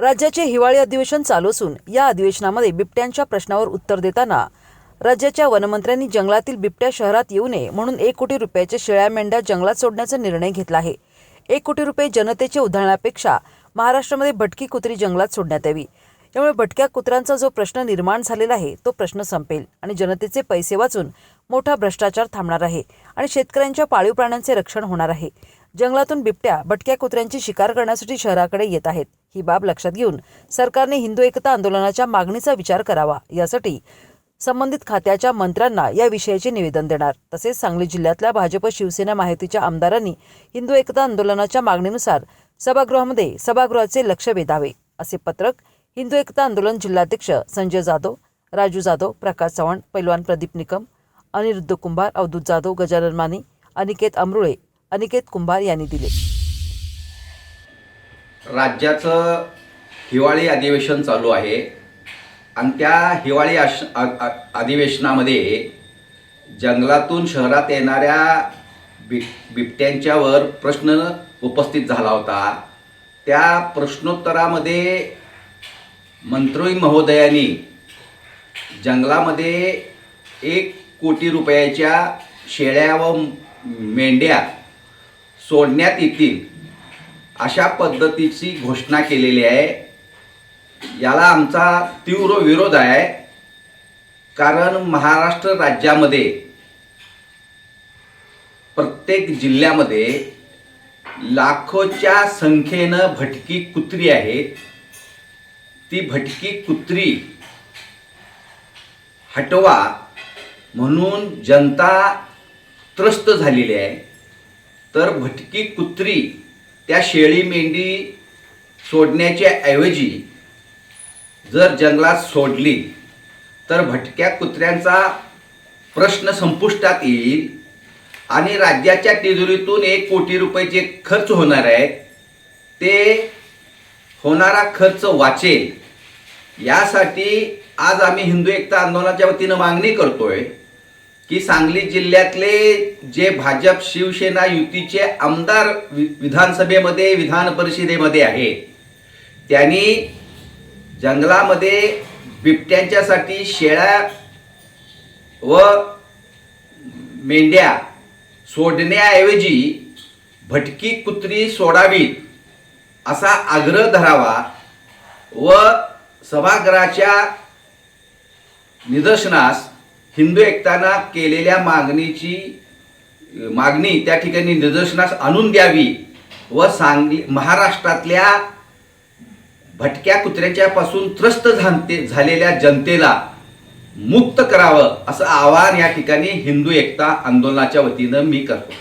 राज्याचे हिवाळी अधिवेशन चालू असून या अधिवेशनामध्ये बिबट्यांच्या प्रश्नावर उत्तर देताना राज्याच्या वनमंत्र्यांनी जंगलातील बिबट्या शहरात येऊ नये म्हणून एक कोटी रुपयाच्या शेळ्या मेंढ्या जंगलात सोडण्याचा निर्णय घेतला आहे. एक कोटी रुपये जनतेचे उधळण्यापेक्षा महाराष्ट्रामध्ये भटकी कुत्री जंगलात सोडण्यात यावी. यामुळे भटक्या कुत्र्यांचा जो प्रश्न निर्माण झालेला आहे तो प्रश्न संपेल आणि जनतेचे पैसे वाचून मोठा भ्रष्टाचार थांबणार आहे आणि शेतकऱ्यांच्या पाळीव प्राण्यांचे रक्षण होणार आहे. जंगलातून बिबट्या भटक्या कुत्र्यांची शिकार करण्यासाठी शहराकडे येत आहेत. ही बाब लक्षात घेऊन सरकारने हिंदू एकता आंदोलनाच्या मागणीचा विचार करावा यासाठी संबंधित खात्याच्या मंत्र्यांना या विषयाचे निवेदन देणार. तसेच सांगली जिल्ह्यातल्या भाजप शिवसेना माहितीच्या आमदारांनी हिंदू एकता आंदोलनाच्या मागणीनुसार सभागृहामध्ये सभागृहाचे लक्ष वेधावे असे पत्रक हिंदू एकता आंदोलन जिल्हाध्यक्ष संजय जाधव राजू जाधव प्रकाश चव्हाण पैलवान प्रदीप निकम अनिरुद्ध कुंभार अवधूत जाधव गजानन माने अनिकेत अमरुळे अनिकेत कुंभार यांनी दिले. राज्याचं हिवाळी अधिवेशन चालू आहे. आणि त्या हिवाळी आश अधिवेशनामध्ये जंगलातून शहरात येणाऱ्या बिब बिबट्यांच्यावर प्रश्न उपस्थित झाला होता. त्या प्रश्नोत्तरामध्ये मंत्री महोदयांनी जंगलामध्ये एक कोटी रुपयाच्या शेळ्या व मेंढ्या सोडण्यात येतील. अशा पद्धतीची घोषणा केलेली आहे. याला आमचा तीव्र विरोध आहे. कारण महाराष्ट्र राज्यामध्ये प्रत्येक जिल्ह्यामध्ये लाखोच्या संख्येनं भटकी कुत्री आहेत ती भटकी कुत्री हटवा म्हणून जनता त्रस्त झालेली आहे. तर भटकी कुत्री त्या शेळी मेंढी सोडण्याच्या ऐवजी जर जंगलात सोडली तर भटक्या कुत्र्यांचा प्रश्न संपुष्टात येईल आणि राज्याच्या तिजोरीतून एक कोटी रुपये जे खर्च होणार आहे. ते होणारा खर्च वाचेल. यासाठी आज आम्ही हिंदू एकता आंदोलनाच्या वतीनं मागणी करतोय. की सांगली जिल्ह्यातले जे भाजप शिवसेना युतीचे आमदार वि विधानसभेमध्ये विधान परिषदेमध्ये आहेत त्यांनी जंगलामध्ये बिबट्यांच्यासाठी शेळ्या व मेंढ्या सोडण्याऐवजी भटकी कुत्री सोडावीत असा आग्रह धरावा व सभागृहाच्या निदर्शनास हिंदू एकताना केलेल्या मागणीची मागणी त्या ठिकाणी निदर्शनास आणून द्यावी व सांगली महाराष्ट्रातल्या भटक्या कुत्र्याच्या पासून त्रस्त झांते झालेल्या जनतेला मुक्त करावं असं आवाहन या ठिकाणी हिंदू एकता आंदोलनाच्या वतीनं मी करतो.